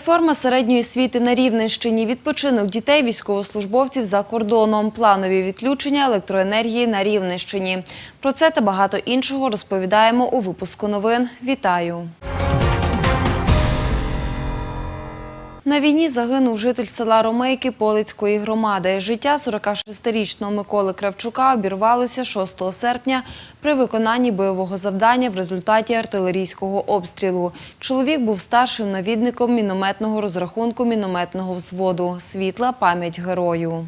Реформа середньої освіти на Рівненщині, відпочинок дітей військовослужбовців за кордоном, планові відключення електроенергії на Рівненщині. Про це та багато іншого розповідаємо у випуску новин. Вітаю! На війні загинув житель села Ромейки Полицької громади. Життя 46-річного Миколи Кравчука обірвалося 6 серпня при виконанні бойового завдання в результаті артилерійського обстрілу. Чоловік був старшим навідником мінометного розрахунку мінометного взводу. Світла пам'ять герою.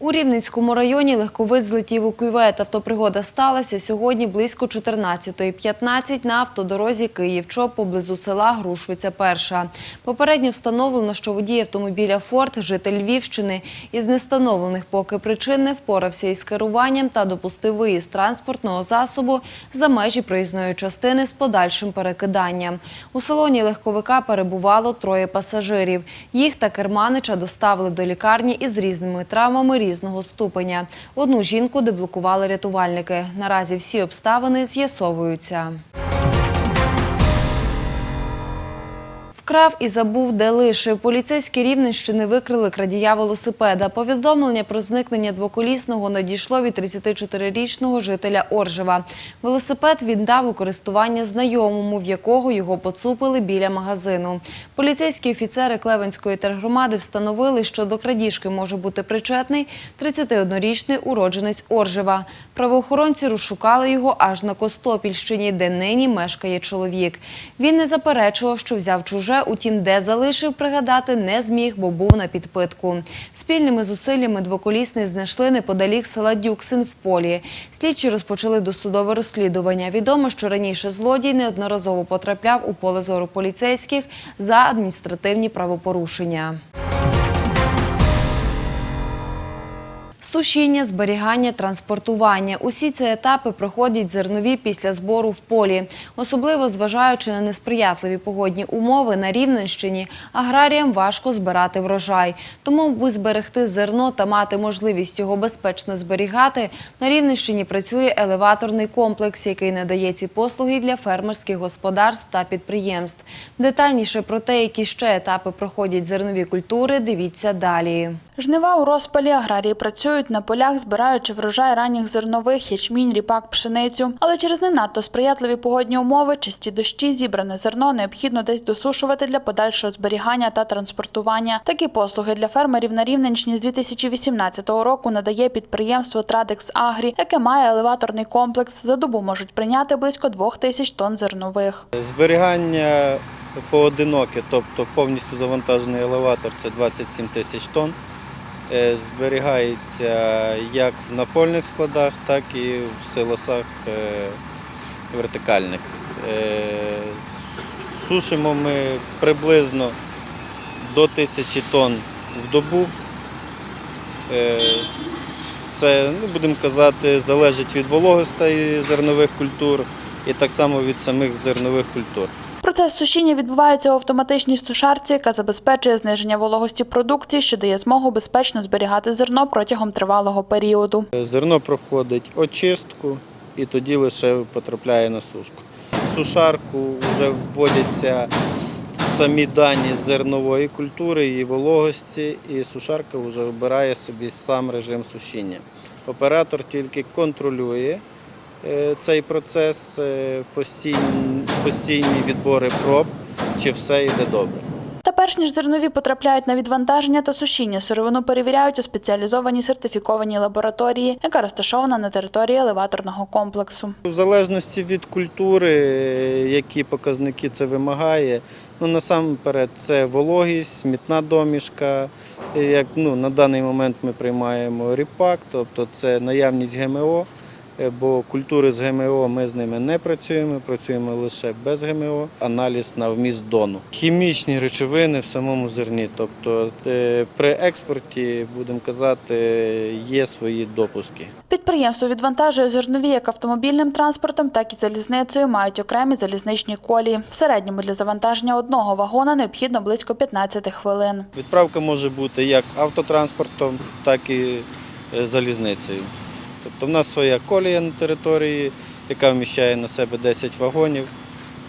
У Рівненському районі легковик злетів у кювет. Автопригода сталася сьогодні близько 14.15 на автодорозі Київ-Чоп поблизу села Грушвиця Перша. Попередньо встановлено, що водій автомобіля «Форд», житель Львівщини, із нестановлених поки причин не впорався із керуванням та допустив виїзд транспортного засобу за межі проїзної частини з подальшим перекиданням. У салоні легковика перебувало троє пасажирів. Їх та керманича доставили до лікарні із різними травмами різного ступеня. Одну жінку деблокували рятувальники. Наразі всі обставини з'ясовуються. Вкрав і забув, де лишив. Поліцейські Рівненщини викрили крадія велосипеда. Повідомлення про зникнення двоколісного надійшло від 34-річного жителя Оржева. Велосипед він дав у користування знайомому, в якого його поцупили біля магазину. Поліцейські офіцери Клевенської тергромади встановили, що до крадіжки може бути причетний 31-річний уродженець Оржева. Правоохоронці розшукали його аж на Костопільщині, де нині мешкає чоловік. Він не заперечував, що взяв чуже, утім, де залишив, пригадати не зміг, бо був на підпитку. Спільними зусиллями двоколісний знайшли неподалік села Дюксин в полі. Слідчі розпочали досудове розслідування. Відомо, що раніше злодій неодноразово потрапляв у поле зору поліцейських за адміністративні правопорушення. Сушіння, зберігання, транспортування. Усі ці етапи проходять зернові після збору в полі. Особливо зважаючи на несприятливі погодні умови на Рівненщині, аграріям важко збирати врожай. Тому, аби зберегти зерно та мати можливість його безпечно зберігати, на Рівненщині працює елеваторний комплекс, який надає ці послуги для фермерських господарств та підприємств. Детальніше про те, які ще етапи проходять зернові культури, дивіться далі. Жнива у розпалі аграрії працюють на полях, збираючи врожай ранніх зернових, ячмінь, ріпак, пшеницю. Але через не надто сприятливі погодні умови, часті дощі, зібране зерно необхідно десь досушувати для подальшого зберігання та транспортування. Такі послуги для фермерів на Рівненщині з 2018 року надає підприємство Традекс Агрі, яке має елеваторний комплекс. За добу можуть прийняти близько двох тисяч тонн зернових. Зберігання поодиноке, тобто повністю завантажений елеватор це 27 тисяч тонн. Е, Зберігається як в напольних складах, так і в силосах е, вертикальних. Е, Сушимо ми приблизно до тисячі тонн в добу. Це, ну, будемо казати, залежить від вологостей зернових культур і так само від самих зернових культур. Процес сушіння відбувається у автоматичній сушарці, яка забезпечує зниження вологості продукції, що дає змогу безпечно зберігати зерно протягом тривалого періоду. Зерно проходить очистку і тоді лише потрапляє на сушку. В сушарку вже вводяться самі дані зернової культури, її вологості, і сушарка вже вибирає собі сам режим сушіння. Оператор тільки контролює е, цей процес, е, постійні, відбори проб, чи все йде добре. Та перш ніж зернові потрапляють на відвантаження та сушіння, сировину перевіряють у спеціалізованій сертифікованій лабораторії, яка розташована на території елеваторного комплексу. В залежності від культури, які показники це вимагає, ну насамперед це вологість, смітна домішка. Як ну, на даний момент ми приймаємо ріпак, тобто це наявність ГМО, бо культури з ГМО ми з ними не працюємо, працюємо лише без ГМО, аналіз на вміст дону. Хімічні речовини в самому зерні, тобто е, при експорті, будемо казати, є свої допуски. Підприємство відвантажує зернові як автомобільним транспортом, так і залізницею мають окремі залізничні колії. В середньому для завантаження одного вагона необхідно близько 15 хвилин. Відправка може бути як автотранспортом, так і е, залізницею. Тобто в нас своя колія на території, яка вміщає на себе 10 вагонів.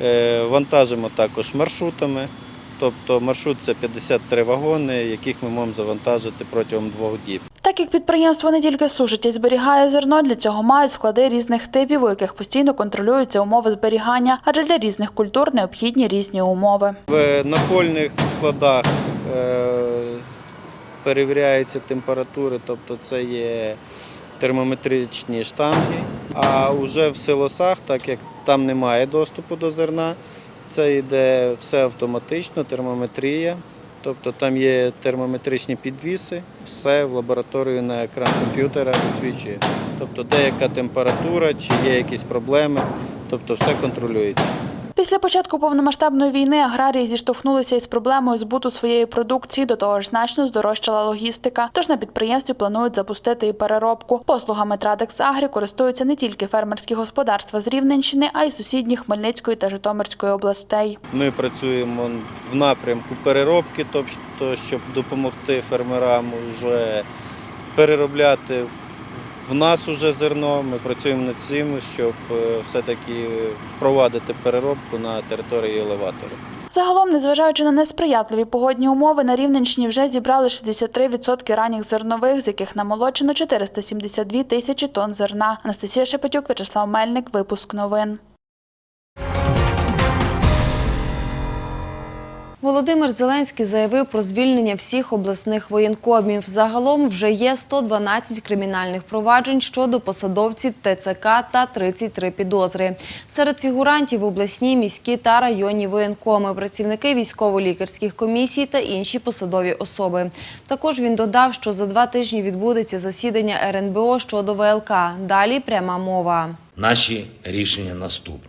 Е, Вантажимо також маршрутами. Тобто маршрут це 53 вагони, яких ми можемо завантажити протягом двох діб. Так як підприємство не тільки сушить і зберігає зерно, для цього мають склади різних типів, у яких постійно контролюються умови зберігання, адже для різних культур необхідні різні умови. В напольних складах е, перевіряються температури, тобто це є термометричні штанги. А вже в силосах, так як там немає доступу до зерна, це йде все автоматично, термометрія. Тобто там є термометричні підвіси, все в лабораторію на екран комп'ютера висвічує. Тобто деяка температура, чи є якісь проблеми, тобто все контролюється. Після початку повномасштабної війни аграрії зіштовхнулися із проблемою збуту своєї продукції. До того ж, значно здорожчала логістика. Тож на підприємстві планують запустити і переробку. Послугами Традекс Агрі користуються не тільки фермерські господарства з Рівненщини, а й сусідніх Хмельницької та Житомирської областей. Ми працюємо в напрямку переробки, тобто, щоб допомогти фермерам вже переробляти в нас уже зерно. Ми працюємо над цим, щоб е, все-таки впровадити переробку на території елеватору. Загалом, незважаючи на несприятливі погодні умови, на Рівненщині вже зібрали 63% ранніх зернових, з яких намолочено 472 тисячі тонн зерна. Анастасія Шепетюк, Вячеслав Мельник. Випуск новин. Володимир Зеленський заявив про звільнення всіх обласних воєнкомів. Загалом вже є 112 кримінальних проваджень щодо посадовців ТЦК та 33 підозри. Серед фігурантів обласні, міські та районні воєнкоми, працівники військово-лікарських комісій та інші посадові особи. Також він додав, що за два тижні відбудеться засідання РНБО щодо ВЛК. Далі пряма мова. Наші рішення наступні.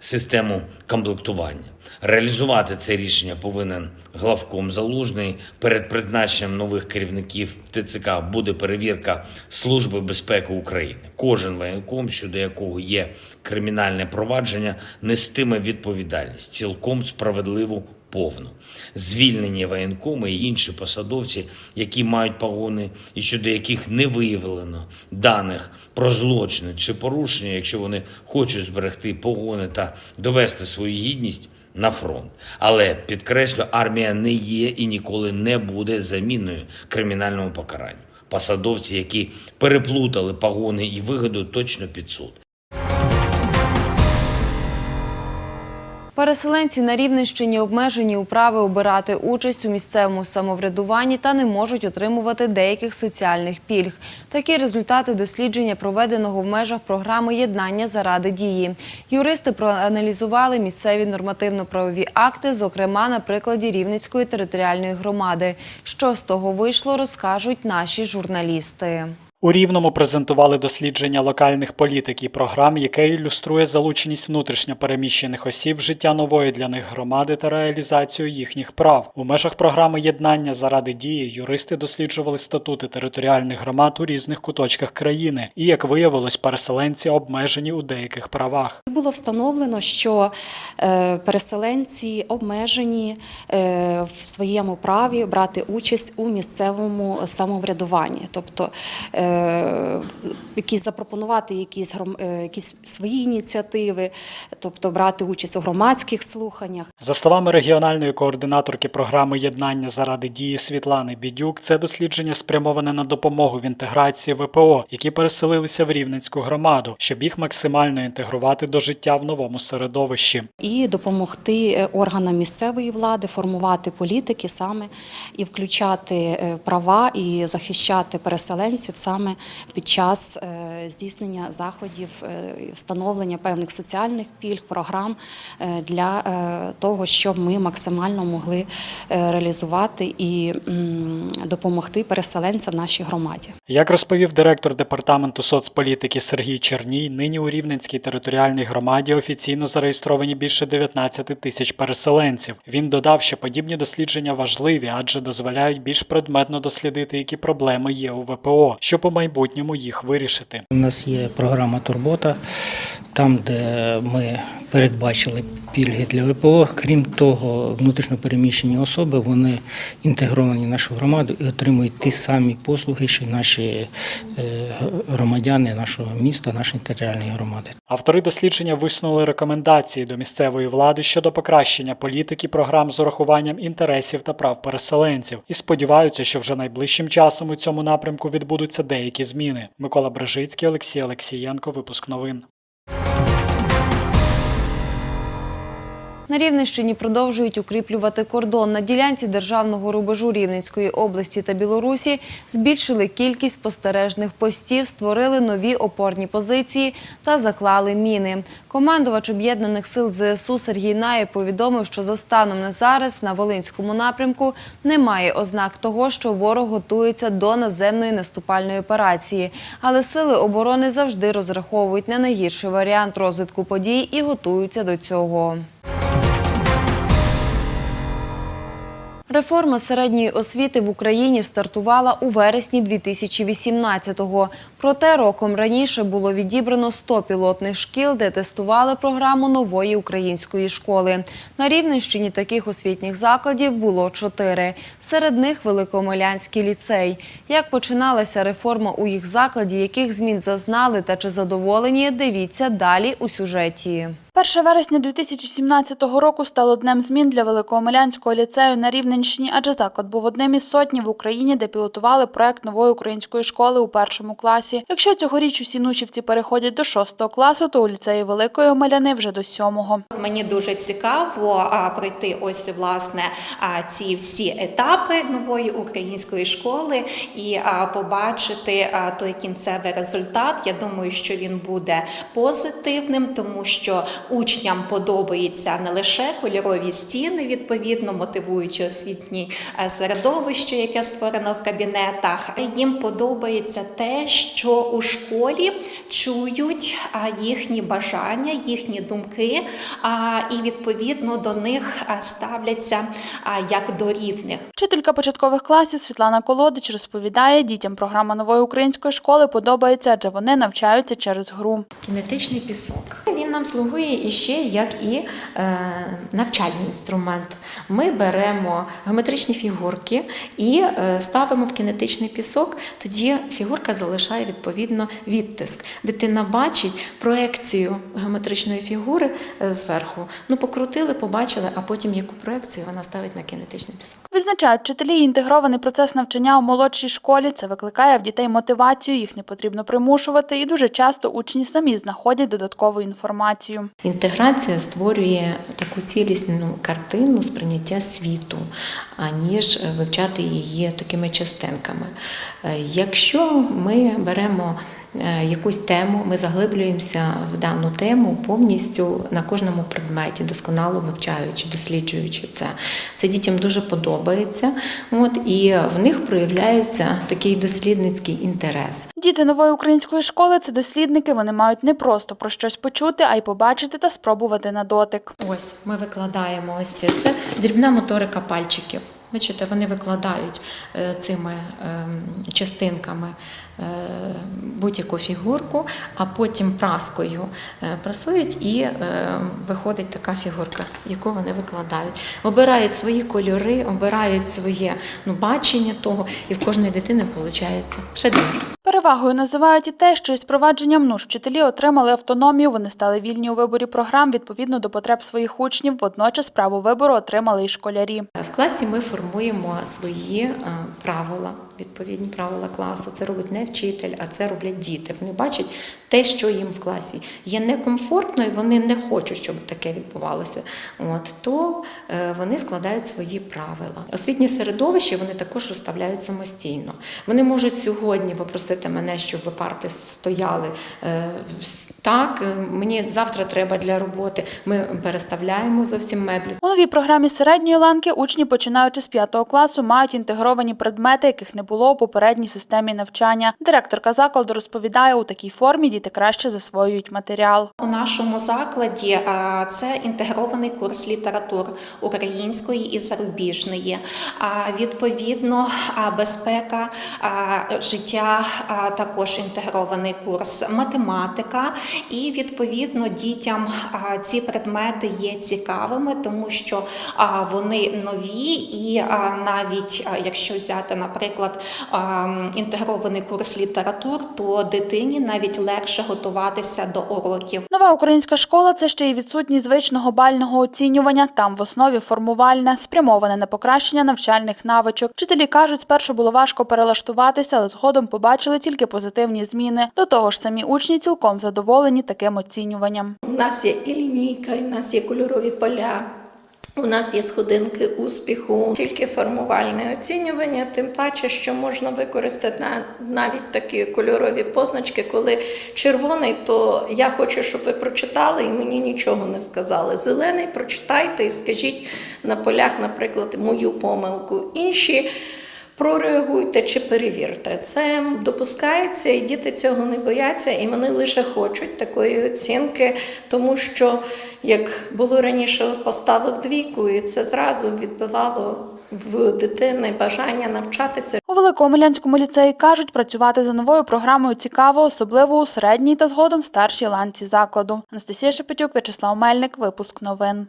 систему комплектування. Реалізувати це рішення повинен главком залужний. Перед призначенням нових керівників ТЦК буде перевірка Служби безпеки України. Кожен воєнком, щодо якого є кримінальне провадження, нестиме відповідальність цілком справедливу. Повну звільнені воєнкоми і інші посадовці, які мають погони, і щодо яких не виявлено даних про злочини чи порушення, якщо вони хочуть зберегти погони та довести свою гідність на фронт. Але підкреслю, армія не є і ніколи не буде заміною кримінальному покаранню. Посадовці, які переплутали погони і вигоду, точно під суд. Переселенці на Рівненщині обмежені у праві обирати участь у місцевому самоврядуванні та не можуть отримувати деяких соціальних пільг. Такі результати дослідження проведеного в межах програми «Єднання заради дії». Юристи проаналізували місцеві нормативно-правові акти, зокрема на прикладі Рівненської територіальної громади. Що з того вийшло, розкажуть наші журналісти. У Рівному презентували дослідження локальних політик і програм, яке ілюструє залученість внутрішньо переміщених осіб життя нової для них громади та реалізацію їхніх прав. У межах програми єднання заради дії юристи досліджували статути територіальних громад у різних куточках країни, і як виявилось, переселенці обмежені у деяких правах. Було встановлено, що е, переселенці обмежені е, в своєму праві брати участь у місцевому самоврядуванні, тобто е, якісь запропонувати якісь, гром- е, якісь свої ініціативи, тобто брати участь у громадських слуханнях. За словами регіональної координаторки програми єднання заради дії Світлани Бідюк, це дослідження спрямоване на допомогу в інтеграції ВПО, які переселилися в Рівненську громаду, щоб їх максимально інтегрувати до життя в новому середовищі. і допомогти е, органам місцевої влади формувати політики саме і включати е, права і захищати переселенців саме саме під час е, здійснення заходів е, встановлення певних соціальних пільг, програм е, для того, щоб ми максимально могли реалізувати і допомогти переселенцям в нашій громаді. Як розповів директор департаменту соцполітики Сергій Черній, нині у Рівненській територіальній громаді офіційно зареєстровані більше 19 тисяч переселенців. Він додав, що подібні дослідження важливі, адже дозволяють більш предметно дослідити, які проблеми є у ВПО, щоб у майбутньому їх вирішити. У нас є програма Турбота, там, де ми передбачили пільги для ВПО. Крім того, внутрішньопереміщені особи вони інтегровані в нашу громаду і отримують ті самі послуги, що й наші е, громадяни нашого міста, нашої територіальної громади. Автори дослідження висунули рекомендації до місцевої влади щодо покращення політики програм з урахуванням інтересів та прав переселенців і сподіваються, що вже найближчим часом у цьому напрямку відбудуться деякі зміни. Микола Брежицький, Олексій Олексієнко, випуск новин. На Рівненщині продовжують укріплювати кордон. На ділянці державного рубежу Рівненської області та Білорусі збільшили кількість спостережних постів, створили нові опорні позиції та заклали міни. Командувач об'єднаних сил ЗСУ Сергій Наєв повідомив, що за станом на зараз на Волинському напрямку немає ознак того, що ворог готується до наземної наступальної операції. Але сили оборони завжди розраховують на найгірший варіант розвитку подій і готуються до цього. Реформа середньої освіти в Україні стартувала у вересні 2018-го. Проте роком раніше було відібрано 100 пілотних шкіл, де тестували програму нової української школи. На Рівненщині таких освітніх закладів було чотири. Серед них Великомилянський ліцей. Як починалася реформа у їх закладі, яких змін зазнали та чи задоволені, дивіться далі у сюжеті. 1 вересня 2017 року стало днем змін для Великоомелянського ліцею на Рівненщині, адже заклад був одним із сотні в Україні, де пілотували проект нової української школи у першому класі. Якщо цьогоріч усі нучівці переходять до шостого класу, то у ліцеї Великої Омеляни вже до сьомого. Мені дуже цікаво пройти ось власне ці всі етапи нової української школи і побачити той кінцевий результат. Я думаю, що він буде позитивним, тому що учням подобається не лише кольорові стіни, відповідно мотивуючи освітні е, середовище, яке створено в кабінетах. Їм подобається те, що у школі чують їхні бажання, їхні думки, а, і відповідно до них ставляться як до рівних. Вчителька початкових класів Світлана Колодич розповідає, дітям програма нової української школи подобається, адже вони навчаються через гру. Кінетичний пісок. Він нам слугує іще як і е, навчальний інструмент. Ми беремо геометричні фігурки і е, ставимо в кінетичний пісок, тоді фігурка залишає відповідно відтиск. Дитина бачить проекцію геометричної фігури е, зверху. Ну, покрутили, побачили, а потім яку проекцію вона ставить на кінетичний пісок. Відзначають вчителі інтегрований процес навчання у молодшій школі. Це викликає в дітей мотивацію, їх не потрібно примушувати, і дуже часто учні самі знаходять додаткову інформацію. Інтеграція створює таку цілісну картину сприйняття світу, аніж вивчати її такими частинками. Е, Якщо ми беремо якусь тему, ми заглиблюємося в дану тему повністю на кожному предметі, досконало вивчаючи, досліджуючи це. Це дітям дуже подобається. От, і в них проявляється такий дослідницький інтерес. Діти нової української школи це дослідники. Вони мають не просто про щось почути, а й побачити та спробувати на дотик. Ось ми викладаємо ось це. Це дрібна моторика пальчиків. Бачите, вони викладають е, цими ем, частинками е, будь-яку фігурку, а потім праскою е, прасують і виходить така фігурка, яку вони викладають. Обирають свої кольори, обирають своє ну, бачення того, і в кожної дитини виходить шедевр. Перевагою називають і те, що із провадженням НУШ вчителі отримали автономію, вони стали вільні у виборі програм відповідно до потреб своїх учнів. Водночас право вибору отримали і школярі. В класі ми формуємо свої е, правила, відповідні правила класу. Це робить не вчитель, а це роблять діти. Вони бачать те, що їм в класі є некомфортно, і вони не хочуть, щоб таке відбувалося. От то е, вони складають свої правила. Освітнє середовище вони також розставляють самостійно. Вони можуть сьогодні попросити мене, щоб парти стояли е, так. е, Мені завтра треба для роботи. Ми переставляємо зовсім меблі. У новій програмі середньої ланки учні, починаючи з 5 класу, мають інтегровані предмети, яких не було у попередній системі навчання. Директорка закладу розповідає, у такій формі діти краще засвоюють матеріал. У нашому закладі це інтегрований курс літератур української і зарубіжної. Відповідно, безпека життя також інтегрований курс математика. І відповідно дітям ці предмети є цікавими, тому що вони нові, і навіть якщо взяти, наприклад, інтегрований курс літератур, то дитині навіть легше готуватися до уроків. Нова українська школа це ще й відсутність звичного бального оцінювання. Там в основі формувальне, спрямоване на покращення навчальних навичок. Вчителі кажуть, спершу було важко перелаштуватися, але згодом побачили тільки позитивні зміни. До того ж, самі учні цілком задоволені таким оцінюванням. У нас є і лінійка, і в нас є кольорові поля. У нас є сходинки успіху, тільки формувальне оцінювання, тим паче, що можна використати на- навіть такі кольорові позначки, коли червоний, то я хочу, щоб ви прочитали і мені нічого не сказали. Зелений прочитайте і скажіть на полях, наприклад, мою помилку. Інші прореагуйте чи перевірте. Це допускається, і діти цього не бояться, і вони лише хочуть такої оцінки, тому що як було раніше, поставив двійку, і це зразу відбивало в дитини бажання навчатися. У Великомилянському ліцеї кажуть, працювати за новою програмою цікаво, особливо у середній та згодом старшій ланці закладу. Анастасія Шепетюк, В'ячеслав Мельник, випуск новин.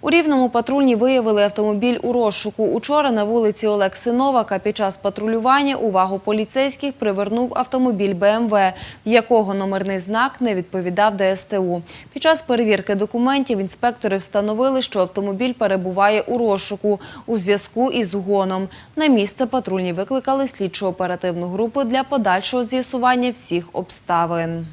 У Рівному патрульні виявили автомобіль у розшуку. Учора на вулиці Олекси Новака під час патрулювання увагу поліцейських привернув автомобіль БМВ, якого номерний знак не відповідав ДСТУ. Під час перевірки документів інспектори встановили, що автомобіль перебуває у розшуку у зв'язку із угоном. На місце патрульні викликали слідчо-оперативну групу для подальшого з'ясування всіх обставин.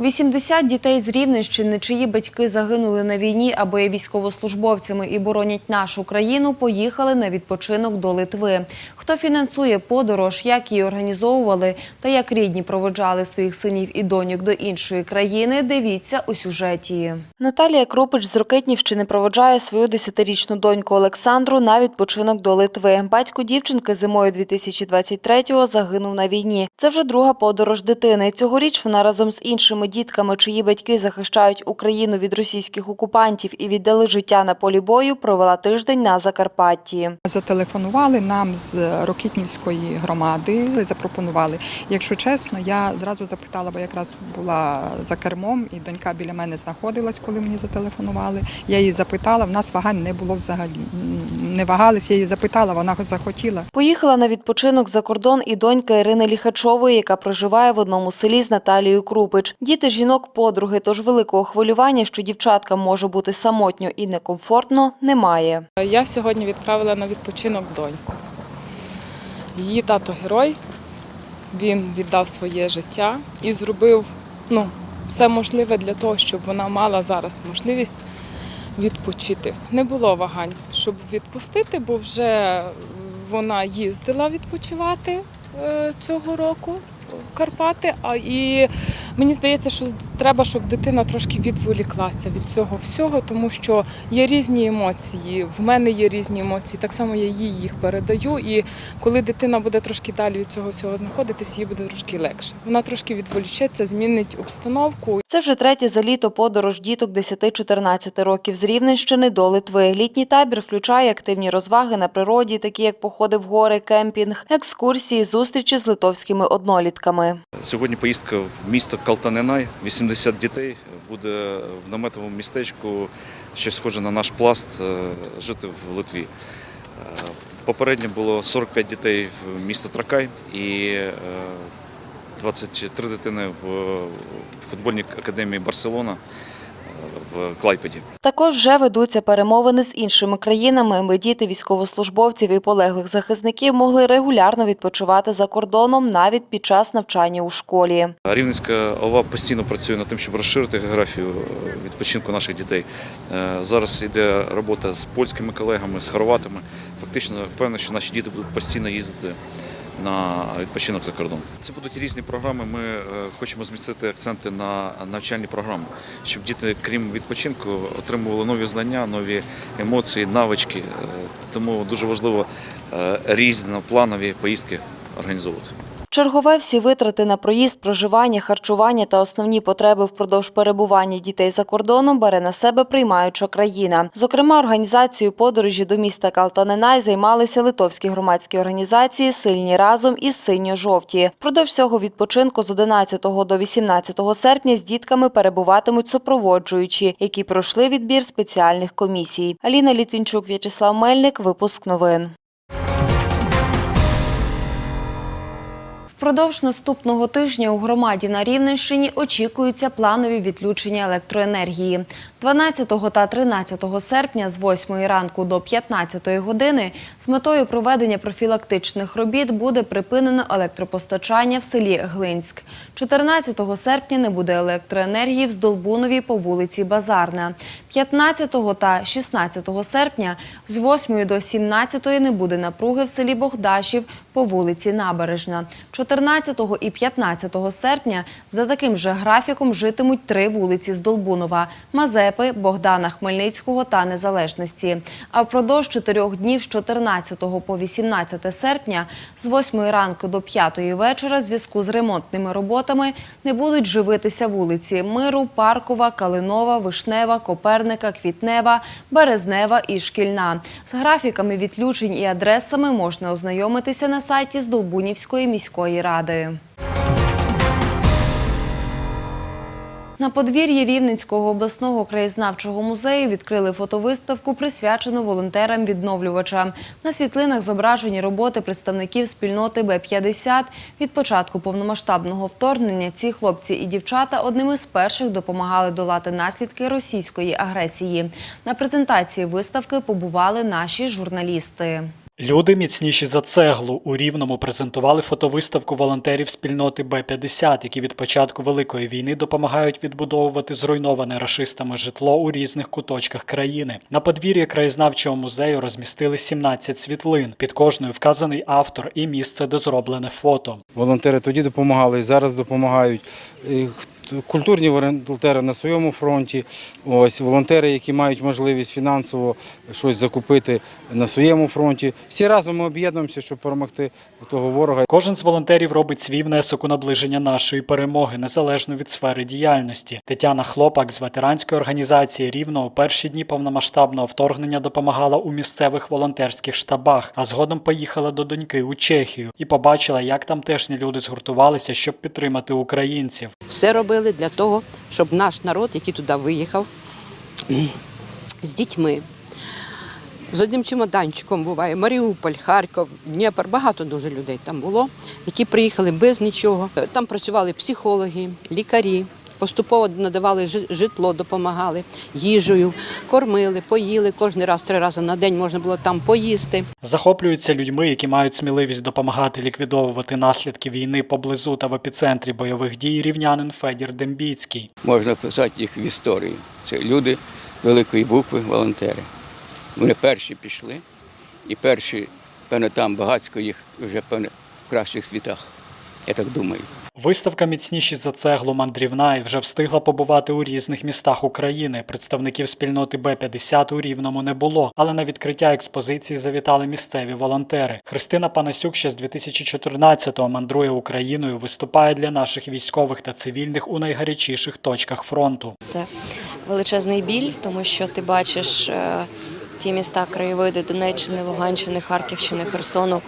80 дітей з Рівненщини, чиї батьки загинули на війні або є військовослужбовцями і боронять нашу країну, поїхали на відпочинок до Литви. Хто фінансує подорож, як її організовували та як рідні проводжали своїх синів і доньок до іншої країни, дивіться у сюжеті. Наталія Крупич з Рокитнівщини проводжає свою 10-річну доньку Олександру на відпочинок до Литви. Батько дівчинки зимою 2023-го загинув на війні. Це вже друга подорож дитини. Цьогоріч вона разом з іншими дітками, чиї батьки захищають Україну від російських окупантів і віддали життя на полі бою, провела тиждень на Закарпатті. Зателефонували нам з Рокітнівської громади, запропонували. Якщо чесно, я зразу запитала, бо якраз була за кермом, і донька біля мене знаходилась, коли мені зателефонували. Я її запитала, в нас вагань не було взагалі. Не вагались, я її запитала, вона захотіла. Поїхала на відпочинок за кордон і донька Ірини Ліхачової, яка проживає в одному селі з Наталією Крупич. Діти жінок подруги, тож великого хвилювання, що дівчаткам може бути самотньо і некомфортно, немає. Я сьогодні відправила на відпочинок доньку. Її тато герой, він віддав своє життя і зробив ну, все можливе для того, щоб вона мала зараз можливість відпочити. Не було вагань, щоб відпустити, бо вже вона їздила відпочивати е, цього року в Карпати. А і мені здається, що треба, щоб дитина трошки відволіклася від цього всього, тому що є різні емоції. В мене є різні емоції. Так само я їй їх передаю. І коли дитина буде трошки далі від цього всього знаходитись, їй буде трошки легше. Вона трошки відволічеться, змінить обстановку. Це вже третя за літо подорож діток 10-14 років з Рівненщини до Литви. Літній табір включає активні розваги на природі, такі як походи в гори, кемпінг, екскурсії, зустрічі з литовськими однолітками. Сьогодні поїздка в місто Калтаненай. 80 дітей буде в наметовому містечку, що схоже на наш пласт, е, жити в Литві. Е, Попередньо було 45 дітей в місто Тракай і е, 23 дитини в футбольній академії Барселона. В Клайпеді. Також вже ведуться перемовини з іншими країнами, аби діти військовослужбовців і полеглих захисників могли регулярно відпочивати за кордоном навіть під час навчання у школі. Рівненська ОВА постійно працює над тим, щоб розширити географію е, відпочинку наших дітей. Е, Зараз йде робота з польськими колегами, з хорватами. Фактично впевнений, що наші діти будуть постійно їздити на відпочинок за кордон. Це будуть різні програми. Ми е, хочемо змістити акценти на навчальні програми, щоб діти, крім відпочинку, отримували нові знання, нові емоції, навички. Е, Тому дуже важливо е, різнопланові поїздки організовувати. Чергове всі витрати на проїзд, проживання, харчування та основні потреби впродовж перебування дітей за кордоном бере на себе приймаюча країна. Зокрема, організацією подорожі до міста Калтаненай займалися литовські громадські організації Сильні разом і синьо-жовті. Впродовж цього відпочинку з 11 до 18 серпня з дітками перебуватимуть супроводжуючі, які пройшли відбір спеціальних комісій. Аліна Літвінчук, В'ячеслав Мельник. Випуск новин. Впродовж наступного тижня у громаді на Рівненщині очікуються планові відключення електроенергії. 12 та 13 серпня з 8 ранку до 15 години з метою проведення профілактичних робіт буде припинено електропостачання в селі Глинськ. 14 серпня не буде електроенергії в Здолбунові по вулиці Базарна. 15 та 16 серпня з 8 до 17 не буде напруги в селі Богдашів по вулиці Набережна. 14 і 15 серпня за таким же графіком житимуть три вулиці Здолбунова – Мазепи, Богдана Хмельницького та Незалежності. А впродовж чотирьох днів з 14 по 18 серпня з 8 ранку до 5 вечора в зв'язку з ремонтними роботами не будуть живитися вулиці Миру, Паркова, Калинова, Вишнева, Коперника, Квітнева, Березнева і Шкільна. З графіками відключень і адресами можна ознайомитися на сайті Здолбунівської міської ради. На подвір'ї Рівненського обласного краєзнавчого музею відкрили фотовиставку, присвячену волонтерам-відновлювачам. На світлинах зображені роботи представників спільноти Б-50. Від початку повномасштабного вторгнення ці хлопці і дівчата одними з перших допомагали долати наслідки російської агресії. На презентації виставки побували наші журналісти. Люди міцніші за цеглу у Рівному презентували фотовиставку волонтерів спільноти Б-50, які від початку Великої війни допомагають відбудовувати зруйноване рашистами житло у різних куточках країни. На подвір'ї краєзнавчого музею розмістили 17 світлин. Під кожною вказаний автор і місце, де зроблене фото. Волонтери тоді допомагали і зараз допомагають. Культурні волонтери на своєму фронті, ось волонтери, які мають можливість фінансово щось закупити на своєму фронті. Всі разом ми об'єднуємося, щоб перемогти того ворога. Кожен з волонтерів робить свій внесок у наближення нашої перемоги, незалежно від сфери діяльності. Тетяна Хлопак з ветеранської організації Рівно у перші дні повномасштабного вторгнення допомагала у місцевих волонтерських штабах, а згодом поїхала до доньки у Чехію і побачила, як тамтешні люди згуртувалися, щоб підтримати українців. Все робили для того, щоб наш народ, який туди виїхав, з дітьми, з одним чемоданчиком буває, Маріуполь, Харків, Дніпр, багато дуже людей там було, які приїхали без нічого. Там працювали психологи, лікарі. Поступово надавали житло, допомагали їжею, кормили, поїли. Кожен раз три рази на день можна було там поїсти. Захоплюються людьми, які мають сміливість допомагати ліквідовувати наслідки війни поблизу та в епіцентрі бойових дій рівнянин Федір Дембіцький. можна вписати їх в історію. Це люди великої букви, волонтери. Вони перші пішли, і перші, певно, там багатсько їх вже певно в кращих світах. Я так думаю. Виставка міцніші за цеглу мандрівна і вже встигла побувати у різних містах України. Представників спільноти Б-50 у Рівному не було, але на відкриття експозиції завітали місцеві волонтери. Христина Панасюк ще з 2014-го мандрує Україною, виступає для наших військових та цивільних у найгарячіших точках фронту. Це величезний біль, тому що ти бачиш е, ті міста, краєвиди Донеччини, Луганщини, Харківщини, Херсону,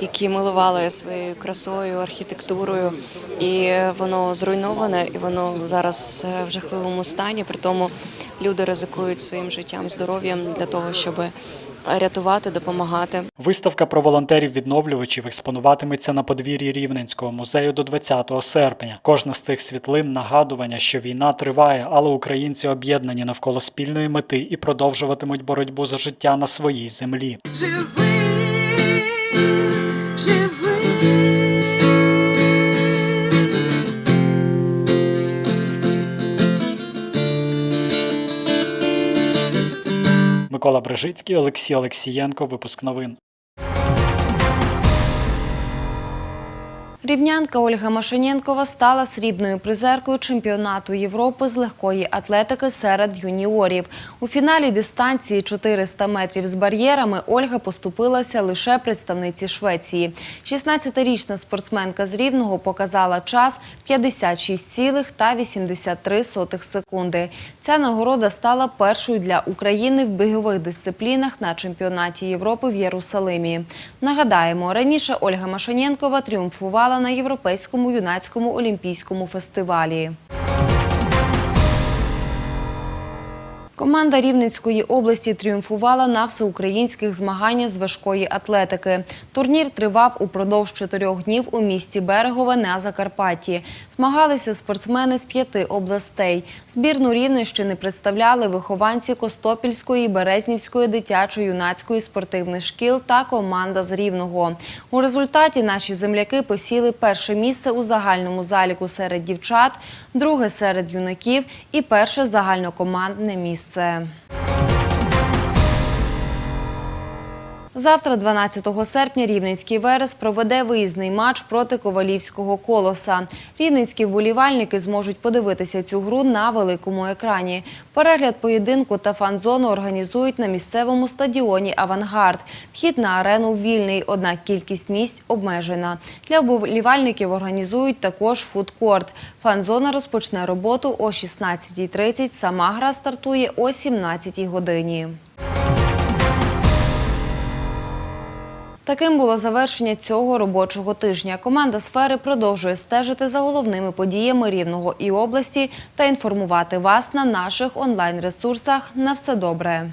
які милували своєю красою, архітектурою, і воно зруйноване, і воно зараз е, в жахливому стані. При тому люди ризикують своїм життям, здоров'ям для того, щоб рятувати, допомагати. Виставка про волонтерів-відновлювачів експонуватиметься на подвір'ї Рівненського музею до 20 серпня. Кожна з цих світлин нагадування, що війна триває, але українці об'єднані навколо спільної мети і продовжуватимуть боротьбу за життя на своїй землі. Микола Брежицький, Олексій Олексієнко. Випуск новин. Рівнянка Ольга Машенєнкова стала срібною призеркою чемпіонату Європи з легкої атлетики серед юніорів. У фіналі дистанції 400 метрів з бар'єрами Ольга поступилася лише представниці Швеції. 16-річна спортсменка з Рівного показала час 56,83 секунди. Ця нагорода стала першою для України в бігових дисциплінах на чемпіонаті Європи в Єрусалимі. Нагадаємо, раніше Ольга Машенєнкова тріумфувала на Європейському юнацькому олімпійському фестивалі. Команда Рівненської області тріумфувала на всеукраїнських змаганнях з важкої атлетики. Турнір тривав упродовж чотирьох днів у місті Берегове на Закарпатті. Змагалися спортсмени з п'яти областей. Збірну Рівненщини представляли вихованці Костопільської, Березнівської дитячо-юнацької спортивних шкіл та команда з Рівного. У результаті наші земляки посіли перше місце у загальному заліку серед дівчат, друге серед юнаків і перше загальнокомандне місце місце. Завтра, 12 серпня, Рівненський Верес проведе виїзний матч проти Ковалівського колоса. Рівненські вболівальники зможуть подивитися цю гру на великому екрані. Перегляд поєдинку та фан-зону організують на місцевому стадіоні Авангард. Вхід на арену вільний, однак кількість місць обмежена. Для вболівальників організують також фудкорт. Фан-зона розпочне роботу о 16.30. Сама гра стартує о 17 годині. Таким було завершення цього робочого тижня. Команда сфери продовжує стежити за головними подіями рівного і області та інформувати вас на наших онлайн-ресурсах. На все добре.